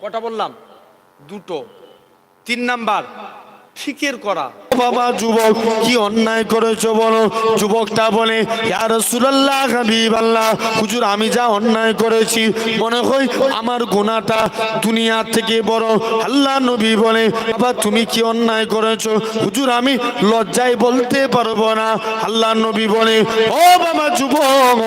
কটা বললাম? দুটো। তিন নাম্বার ফিকের করা। বাবা, যুবক, কি অন্যায় করেছ বলো? যুবকটা বলে হুজুর, আমি যা অন্যায় করেছি, মনে হয় আমার গোনাটা দুনিয়া থেকে বড়। আল্লাহ নবী বলে, বাবা, তুমি কি অন্যায় করেছ? হুজুর, আমি লজ্জায় বলতে পারব না। আল্লাহ নবী বলে, ও বাবা, যুবক,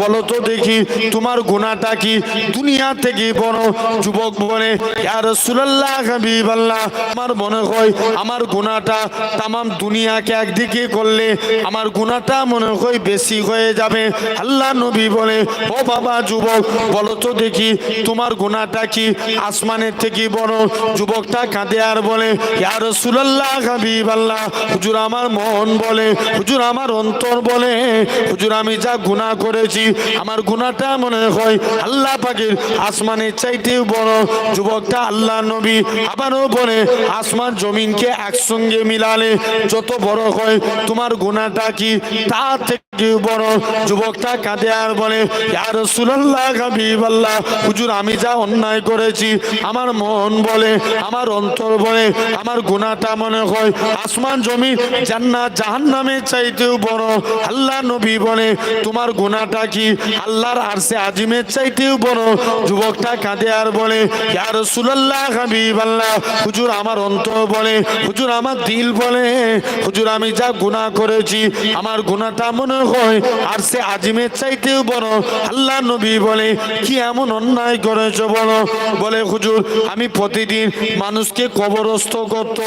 বলো তো দেখি, তোমার গোনাটা কি দুনিয়া থেকে বড়? যুবক বলে, ইয়া রাসূলুল্লাহ, হাবিবাল্লাহ, আমার মনে হয় আমার গুনাহটা তামাম দুনিয়াকে একদিকে করলে আমার গুনাহটা মনে হয় বেশি হয়ে যাবে। আল্লাহ নবী বলে, ও বাবা যুবক, বলো তো দেখি তোমার গুনাহটা কি? আসমানের থেকে বড় যুবকটা কাঁদে আর বলে, ইয়া রাসূলুল্লাহ, হাবিবাল্লাহ। হুজুর আমার মন বলে, হুজুর আমার অন্তর বলে, হুজুর আমি যা গুনাহ করেছি, আমার গুনাহটা মনে হয় আল্লাহ পাকের আসমানের চাইতেও বড়। যুবকটা আল্লাহ নবী আবারও বলে, আসমান জমিনকে একসঙ্গে মিলালে যত বড় হয়, তোমার গুনাহটা কি? তা থেকে বড় যুবকটা কাঁদে আর বলে, ইয়া রাসূলুল্লাহ, হাবিবাল্লাহ, হুজুর, আমি যা অন্যায় করেছি, আমার মন বলে, আমার অন্তর বলে, আমার গুনাহটা মনে হয়, আসমান জমি জান্নাত, জাহান্নামের চাইতেও বড়। আল্লাহ নবী বলে, তোমার গুনাহটা কি? আল্লাহর আরশে আজিমের চাইতেও বড় যুবকটা কাঁদে আর বলে, ইয়া রাসূলুল্লাহ, হাবিবাল্লাহ, হুজুর, আমার অন্তর বলে, হুজুর, আমার দিল বলে হুজুর, আমি যা গুনা করেছি, আমার গুনাটা মনে হয় আর সে আজিমের চাইতেও বড়। আল্লাহ নবী বলে, কি এমন অন্যায় করেছ বলো? বলে, হুজুর, আমি প্রতিদিন মানুষকে কবরস্থ করতো